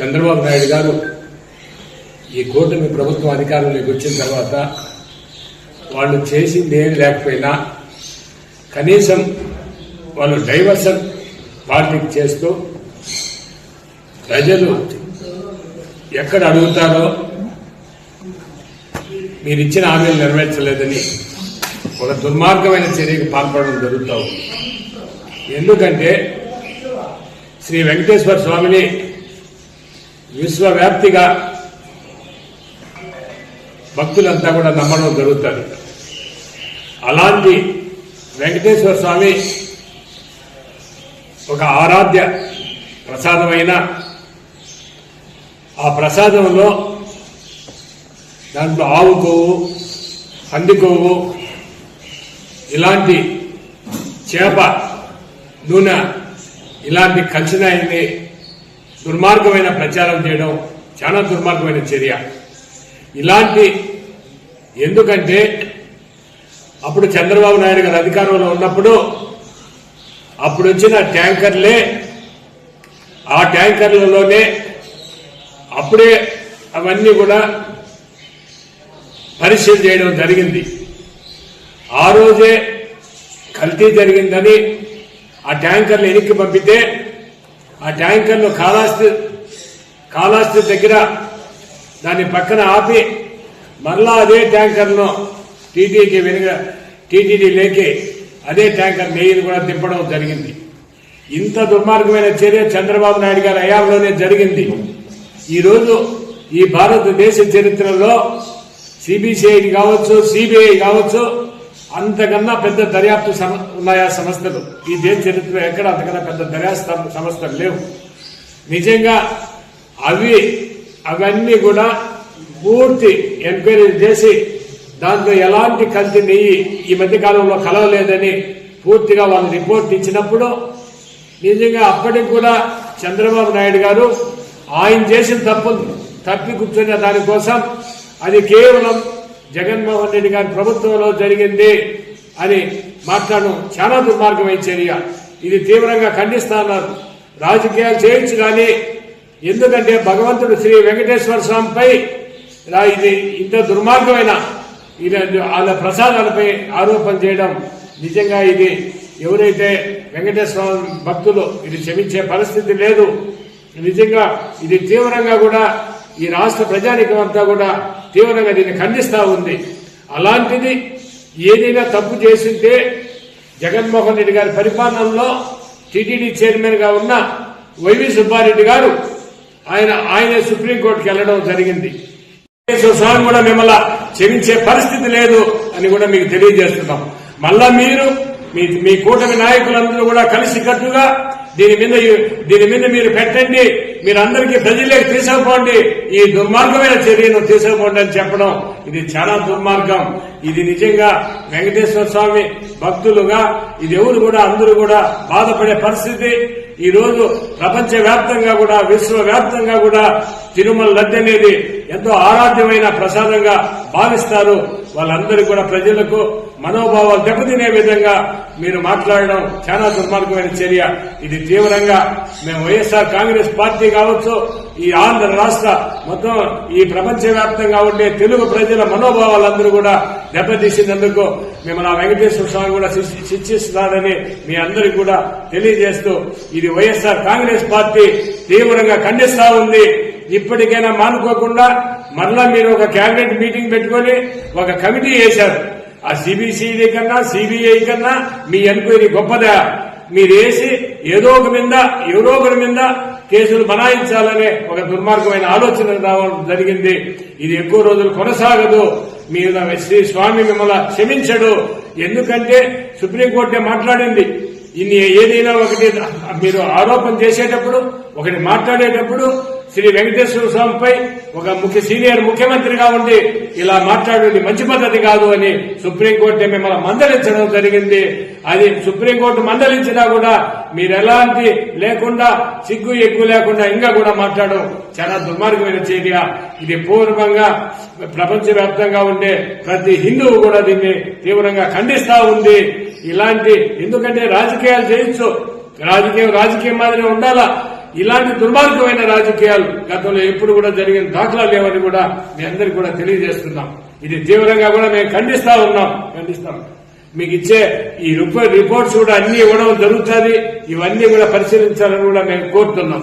చంద్రబాబు నాయుడు గారు ఈ కూటమి ప్రభుత్వం అధికారంలోకి వచ్చిన తర్వాత వాళ్ళు చేసింది ఏం లేకపోయినా కనీసం వాళ్ళు డైవర్షన్ పాలిటిక్స్ చేస్తూ ప్రజలు ఎక్కడ అడుగుతారో మీరు ఇచ్చిన హామీలు నెరవేర్చలేదని ఒక దుర్మార్గమైన చర్యకు పాల్పడడం జరుగుతూ ఉంది. ఎందుకంటే శ్రీ వెంకటేశ్వర స్వామిని విశ్వవ్యాప్తిగా భక్తులంతా కూడా నమ్మడం జరుగుతుంది. అలాంటి వెంకటేశ్వర స్వామి ఒక ఆరాధ్య ప్రసాదమైన ఆ ప్రసాదంలో దాంట్లో ఆవు కొవ్వు పంది కొవ్వు ఇలాంటి చేప నూనె ఇలాంటి కలిసినాయన్ని దుర్మార్గమైన ప్రచారం చేయడం చాలా దుర్మార్గమైన చర్య. ఇలాంటి ఎందుకంటే అప్పుడు చంద్రబాబు నాయుడు గారు అధికారంలో ఉన్నప్పుడు అప్పుడు వచ్చిన ట్యాంకర్లే ఆ ట్యాంకర్లలోనే అప్పుడే అవన్నీ కూడా పరిశీలన చేయడం జరిగింది. ఆ రోజే కల్తీ జరిగిందని ఆ ట్యాంకర్లు ఎనిక్కి పంపితే ఆ ట్యాంకర్ను కాళాస్తి కాళాస్తి దగ్గర దాన్ని పక్కన ఆపి మరలా అదే ట్యాంకర్ను టీటీకి వెనుక టీటీడీ లేకి అదే ట్యాంకర్ నెయ్యిని కూడా తిప్పడం జరిగింది. ఇంత దుర్మార్గమైన చర్య చంద్రబాబు నాయుడు గారి హయాంలోనే జరిగింది. ఈరోజు ఈ భారతదేశ చరిత్రలో సిబిసిఐ కావచ్చు సిబిఐ కావచ్చు అంతకన్నా పెద్ద దర్యాప్తు ఉన్నాయా సంస్థలు? ఈ దేశ చరిత్రలో ఎక్కడ అంతకన్నా పెద్ద దర్యాప్తు సంస్థలు లేవు. నిజంగా అవి అవన్నీ కూడా పూర్తి ఎంక్వైరీ చేసి దాంట్లో ఎలాంటి కల్తీ నెయ్యి ఈ మధ్య కాలంలో కలవలేదని పూర్తిగా వాళ్ళు రిపోర్ట్ ఇచ్చినప్పుడు నిజంగా అప్పటికి కూడా చంద్రబాబు నాయుడు గారు ఆయన చేసిన తప్పు తప్పి కూర్చున్న దానికోసం అది కేవలం జగన్మోహన్ రెడ్డి గారి ప్రభుత్వంలో జరిగింది అని మాట్లాడడం చాలా దుర్మార్గమైన చర్య ఇది తీవ్రంగా ఖండిస్తున్నారు. రాజకీయాలు చేయొచ్చు కానీ ఎందుకంటే భగవంతుడు శ్రీ వెంకటేశ్వర స్వామిపై ఇది ఇంత దుర్మార్గమైన ఇది వాళ్ళ ప్రసాదాలపై ఆరోపణ చేయడం నిజంగా ఇది ఎవరైతే వెంకటేశ్వర స్వామి భక్తులు ఇది క్షమించే పరిస్థితి లేదు. నిజంగా ఇది తీవ్రంగా కూడా ఈ రాష్ట్ర ప్రజానికం అంతా కూడా తీవ్రంగా దీన్ని ఖండిస్తా ఉంది. అలాంటిది ఏదైనా తప్పు చేసింటే జగన్మోహన్ రెడ్డి గారి పరిపాలనలో టీటీడీ చైర్మన్గా ఉన్న వైవి సుబ్బారెడ్డి గారు ఆయన ఆయన సుప్రీంకోర్టుకి వెళ్ళడం జరిగింది. వెంకటేశ్వర కూడా మిమ్మల్ని క్షమించే పరిస్థితి లేదు అని కూడా మీకు తెలియజేస్తున్నాం. మళ్ళా మీరు మీ మీ కూటమి నాయకులందరూ కూడా కలిసికట్టుగా దీని మీద దీని మీద మీరు పెట్టండి. మీరందరికీ ప్రజలకు తీసుకుపోండి. ఈ దుర్మార్గమైన చర్యను తీసుకుపోండి అని చెప్పడం ఇది చాలా దుర్మార్గం. ఇది నిజంగా వెంకటేశ్వర స్వామి భక్తులుగా ఇది ఎవరు కూడా అందరూ కూడా బాధపడే పరిస్థితి. ఈ రోజు ప్రపంచ వ్యాప్తంగా కూడా విశ్వవ్యాప్తంగా కూడా తిరుమల లడ్డు అనేది ఎంతో ఆరాధ్యమైన ప్రసాదంగా భావిస్తారు. వాళ్ళందరూ కూడా ప్రజలకు మనోభావాలు దెబ్బతినే విధంగా మీరు మాట్లాడడం చాలా దుర్మార్గమైన చర్య. ఇది తీవ్రంగా మేము వైఎస్ఆర్ కాంగ్రెస్ పార్టీ కావచ్చు ఈ ఆంధ్ర రాష్ట్ర మొత్తం ఈ ప్రపంచ వ్యాప్తంగా ఉండే తెలుగు ప్రజల మనోభావాలందరూ కూడా దెబ్బతీసినందుకు మేము నా వెంకటేశ్వర స్వామి కూడా శిక్ష- శిక్షిస్తున్నారని మీ అందరికీ కూడా తెలియజేస్తూ ఇది వైఎస్ఆర్ కాంగ్రెస్ పార్టీ తీవ్రంగా ఖండిస్తా ఉంది. ఇప్పటికైనా మానుకోకుండా మరలా మీరు ఒక కేబినెట్ మీటింగ్ పెట్టుకొని ఒక కమిటీ వేశారు. ఆ సిబిసిఐడి కన్నా సిబిఐ కన్నా మీ ఎంక్వైరీ గొప్పదా? మీరు వేసి ఏదో ఒక మీద ఎవరో ఒకరి మీద కేసులు బనాయించాలనే ఒక దుర్మార్గమైన ఆలోచన రావడం జరిగింది. ఇది ఎక్కువ రోజులు కొనసాగదు. మీరు శ్రీ స్వామి మిమ్మల్ని క్షమించడు. ఎందుకంటే సుప్రీంకోర్టే మాట్లాడింది. ఇన్ని ఏదైనా ఒకటి మీరు ఆరోపణ చేసేటప్పుడు ఒకటి మాట్లాడేటప్పుడు శ్రీ వెంకటేశ్వర స్వామిపై ఒక ముఖ్య సీనియర్ ముఖ్యమంత్రిగా ఉండి ఇలా మాట్లాడేది మంచి పద్ధతి కాదు అని సుప్రీంకోర్టు మిమ్మల్ని మందలించడం జరిగింది. అది సుప్రీంకోర్టు మందలించినా కూడా మీరు ఎలాంటి లేకుండా సిగ్గు ఎక్కువ లేకుండా ఇంకా కూడా మాట్లాడడం చాలా దుర్మార్గమైన చర్య. ఇది పూర్వంగా ప్రపంచవ్యాప్తంగా ఉండే ప్రతి హిందువు కూడా దీన్ని తీవ్రంగా ఖండిస్తా ఉంది. ఇలాంటి ఎందుకంటే రాజకీయాలు చేయొచ్చు. రాజకీయం రాజకీయం మాదిరి ఉండాలా? ఇలాంటి దుర్మార్గమైన రాజకీయాలు గతంలో ఎప్పుడు కూడా జరిగిన దాఖలాలు లేవని కూడా మీ అందరికి కూడా తెలియజేస్తున్నాం. ఇది తీవ్రంగా కూడా మేము ఖండిస్తా ఉన్నాం. ఖండిస్తాం మీకు ఇచ్చే ఈ రిపోర్ట్స్ కూడా అన్ని ఇవ్వడం జరుగుతుంది. ఇవన్నీ కూడా పరిశీలించాలని కూడా మేము కోరుతున్నాం.